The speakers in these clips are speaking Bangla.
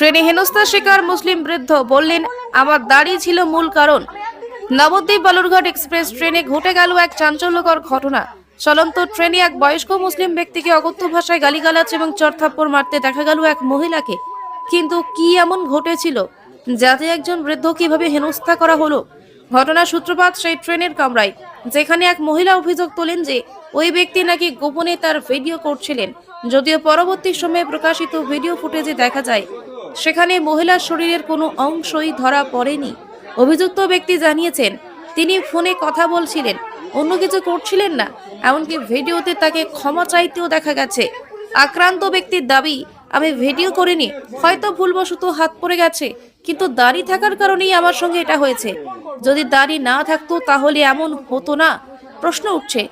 ট্রেনে হেনস্থার শিকার মুসলিম বৃদ্ধ বললেন, আমার দাড়ি ছিল মূল কারণ। নবদ্বীপ বালুরঘাট এক্সপ্রেস ট্রেনে ঘটে গেল এক চাঞ্চল্যকর ঘটনা। চলন্ত ট্রেনে এক বয়স্ক মুসলিম ব্যক্তিকে অগত্য ভাষায় গালিগালাজ এবং চরথাপ্পড় মারতে দেখা গেল এক মহিলাকে। কিন্তু কি এমন ঘটেছিল, যাতে একজন বৃদ্ধ কীভাবে হেনস্থা করা হলো? ঘটনার সূত্রপাত সেই ট্রেনের কামরায়, যেখানে এক মহিলা অভিযোগ তোলেন যে, ওই ব্যক্তি নাকি গোপনে তার ভিডিও করছিলেন। যদিও পরবর্তী সময়ে প্রকাশিত ভিডিও ফুটেজে দেখা যায় সেখানে মহিলার শরীরের কোনো অংশই ধরা পড়েনি। অভিযুক্ত ব্যক্তি জানিয়েছেন, তিনি ফোনে কথা বলছিলেন, অন্য কিছু করছিলেন না, এমনকি ভিডিওতে তাকে ক্ষমা চাইতেও দেখা গেছে। আক্রান্ত ব্যক্তির দাবি, আমি ভিডিও করিনি, হয়তো ভুলবশত হাত পড়ে গেছে, কিন্তু দাড়ি থাকার কারণেই আমার সঙ্গে এটা হয়েছে। যদি দাড়ি না থাকতো তাহলে এমন হতো না। প্রশ্ন উঠছে,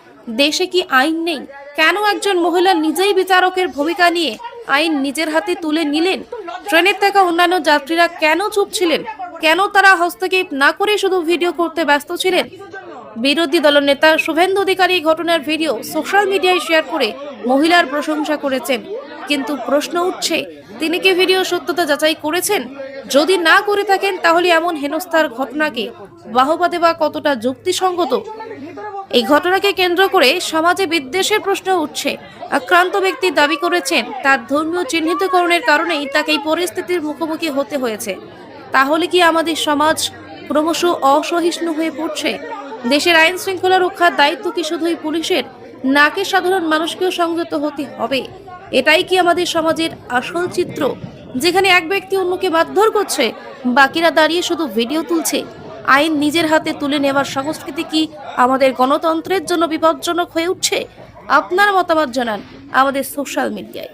দেশে কি আইন নেই? কেন একজন মহিলা নিজেই বিচারকের ভূমিকা নিয়ে আইন নিজের হাতে তুলে নিলেন? ট্রেনের থাকা অন্যান্য যাত্রীরা কেন চুপ ছিলেন? কেন তারা হস্তক্ষেপ না করে শুধু ভিডিও করতে ব্যস্ত ছিলেন? বিরোধী দলনেতা শুভেন্দু অধিকারী ঘটনার ভিডিও সোশ্যাল মিডিয়ায় শেয়ার করে মহিলার প্রশংসা করেছেন। কিন্তু প্রশ্ন উঠছে, তিনি কি ভিডিও সত্যতা যাচাই করেছেন? যদি না করে থাকেন, তাহলে এমন হেনস্থার ঘটনাকে বাহবা দেওয়া কতটা যুক্তিসঙ্গত? এই ঘটনাকে কেন্দ্র করে সমাজে বিদ্বেষের প্রশ্ন উঠছে। আক্রান্ত ব্যক্তি দাবি করেছেন, তার ধর্মীয় চিহ্নিতকরণের কারণেই তাকে এই পরিস্থিতির মুখোমুখি হতে হয়েছে। তাহলে কি আমাদের সমাজ ক্রমশ অসহিষ্ণু হয়ে পড়ছে? দেশের আইন শৃঙ্খলা রক্ষার দায়িত্ব কি শুধুই পুলিশের, নাকি সাধারণ মানুষকেও সংযত হতে হবে? এটাই কি আমাদের সমাজের আসল চিত্র? যেখানে এক ব্যক্তি অন্যকে মারধর করছে, বাকিরা দাঁড়িয়ে শুধু ভিডিও তুলছে। আইন নিজের হাতে তুলে নেওয়ার সংস্কৃতি কি আমাদের গণতন্ত্রের জন্য বিপজ্জনক হয়ে উঠছে? আপনার মতামত জানান আমাদের সোশ্যাল মিডিয়ায়।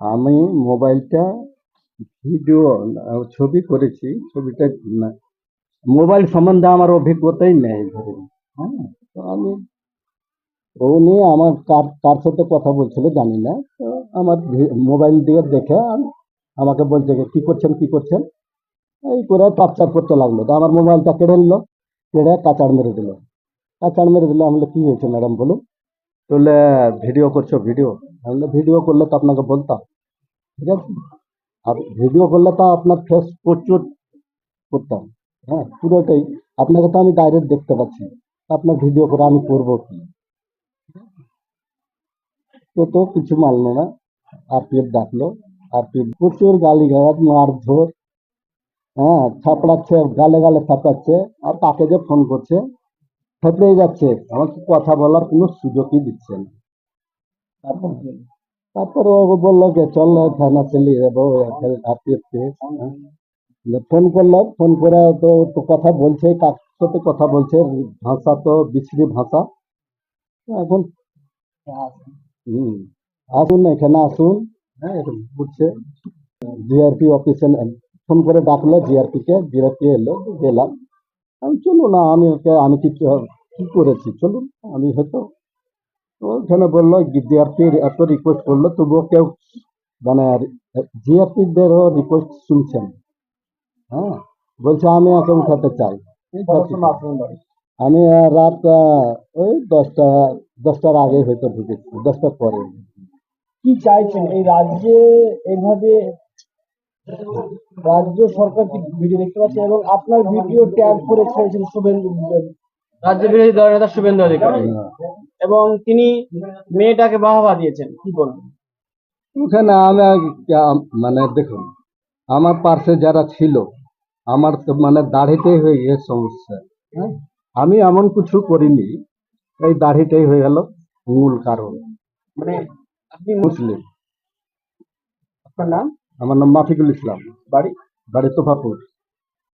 আমি মোবাইলটা ভিডিও ছবি করেছি, ছবিটা মোবাইল সম্বন্ধে আমার অভিজ্ঞতাই নেই ধরুন হ্যাঁ? তো আমি নিয়ে আমার কার কার সাথে কথা বলছিল জানি না। তো আমার মোবাইল দিয়ে দেখে আম- আমাকে বলছে কি করছেন কি করছেন? এই করে টর্চার করতে লাগল। তো আমার মোবাইলটা কেড়ে নিল, কেড়ে কাচাড় মেরে দিল। কাচাড় মেরে দিল, আমি কি হয়েছে ম্যাডাম, বলুন? বললে, ভিডিও করছ, ভিডিও? আমি ভিডিও করলে তো আপনাকে বলতাম। ঠিক আছে? আর ভিডিও করলে তো আপনার ফেস প্রচুর করতাম। হ্যাঁ পুরোটাই। আপনাকে তো আমি ডাইরেক্ট দেখতে পাচ্ছি। আপনার ভিডিও করে আমি করব কি? তো তো কিছু মানলো না। আরপিএফ ডাকলো। আরপিএফ প্রচুর গালি গালাজ মারধর হ্যাঁ থাপড়াচ্ছে, গালে গালে থাপড়াচ্ছে, আর তাকে যে ফোন করছে থেপড়েই যাচ্ছে। আমাকে কথা বলার কোনো সুযোগই দিচ্ছে না। তারপর তারপর ও বলল যে, চল থানা চলে যাব আরপিএফ ফোন করল ফোন করে তো তো কথা বলছে, কার সাথে কথা বলছে, ভাষা তো বিচ্ছিরি ভাষা। এখন হুম। আসুন এখানে আসুন। হ্যাঁ এখন বুঝছে জিআরপি অফিসে ফোন করে ডাকলো জিআরপি কে জিআরপি এলো, গেলাম। আমি, চলুন না, আমি ওকে, আমি কিছু, কি করেছি? চলুন, আমি হয়তো ওখানে বলল জিআরপি এত রিকোয়েস্ট করল, তবুও কেউ মানে জিআরপিদেরও রিকোয়েস্ট শুনছেন। হ্যাঁ বলছে, আমি একে উঠাতে চাই। ঠিক। আমি আহ, রাত ওই দশটা দশটার আগে হয়তো ঢুকেছি দশটার পরে। কি চাইছেন? এই রাজ্যে এইভাবে রাজ্য সরকার কি ভিডিও দেখতে পাচ্ছে? এবং আপনার ভিডিও ট্যাগ করে ছেড়েছেন শুভেন্দু রাজ্য বিরোধী দল নেতা শুভেন্দু অধিকারী। এবং তিনি মেয়েটাকে বাহবা দিয়েছেন। কি বলবেন? ওখানে আমি মানে দেখুন আমার পার্শ্বে যারা ছিল আমার তো মানে দাড়িতেই হয়ে গিয়ে সমস্যা হ্যাঁ? আমি এমন কিছু করিনি। এই দাড়িটাই হয়ে গেল মূল কারণ। মানে আপনি মুসলিম। আপনার নাম? আমার নাম মাফিকুল ইসলাম। বাড়ি? বাড়ি তোফাপুর।